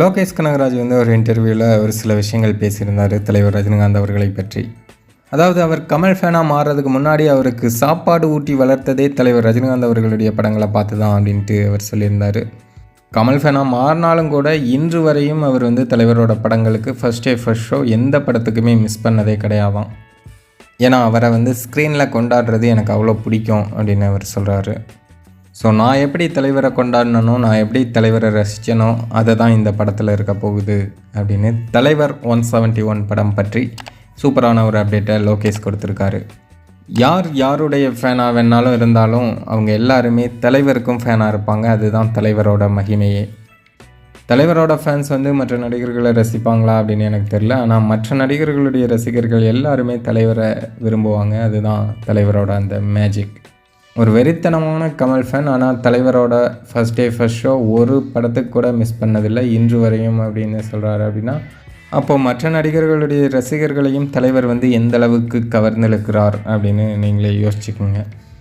லோகேஷ் கனகராஜ் வந்து ஒரு இன்டர்வியூவில் ஒரு சில விஷயங்கள் பேசியிருந்தார் தலைவர் ரஜினிகாந்த் அவர்களை பற்றி. அதாவது அவர் கமல் ஃபேனாக மாறுறதுக்கு முன்னாடி அவருக்கு சாப்பாடு ஊட்டி வளர்த்ததே தலைவர் ரஜினிகாந்த் அவர்களுடைய படங்களை பார்த்து தான் அப்படின்ட்டு அவர் சொல்லியிருந்தார். கமல் ஃபேனாக மாறினாலும் கூட இன்று வரையும் அவர் வந்து தலைவரோட படங்களுக்கு ஃபஸ்ட் டே ஃபர்ஸ்ட் ஷோ எந்த படத்துக்குமே மிஸ் பண்ணதே கிடையாதாம். ஏன்னா அவரை வந்து ஸ்க்ரீனில் கொண்டாடுறது எனக்கு அவ்வளோ பிடிக்கும் அப்படின்னு அவர் சொல்கிறாரு ஸோ நான் எப்படி தலைவரை கொண்டாடினனோ நான் எப்படி தலைவரை ரசித்தனோ அதை தான் இந்த படத்தில் இருக்க போகுது அப்படின்னு தலைவர் ஒன் செவன்ட்டி ஒன் படம் பற்றி சூப்பரான ஒரு அப்டேட்டை லோகேஷ் கொடுத்துருக்காரு. யார் யாருடைய ஃபேனாக வேணாலும் இருந்தாலும் அவங்க எல்லாருமே தலைவருக்கும் ஃபேனாக இருப்பாங்க. அதுதான் தலைவரோட மகிமையே. தலைவரோட ஃபேன்ஸ் வந்து மற்ற நடிகர்களை ரசிப்பாங்களா அப்படின்னு எனக்கு தெரில ஆனால் மற்ற நடிகர்களுடைய ரசிகர்கள் எல்லாருமே தலைவரை விரும்புவாங்க. அதுதான் தலைவரோட அந்த மேஜிக் ஒரு வெறித்தனமான கமல் ஃபேன் ஆனால் தலைவரோட ஃபஸ்ட் டே ஃபஸ்ட் ஷோ ஒரு படத்துக்கு கூட மிஸ் பண்ணதில்லை. இன்று வரையும் அப்படின்னு சொல்கிறாரு அப்படின்னா அப்போது மற்ற நடிகர்களுடைய ரசிகர்களையும் தலைவர் வந்து எந்த அளவுக்கு கவர்ந்திழுக்கிறார் அப்படின்னு நீங்களே யோசிச்சுக்கோங்க.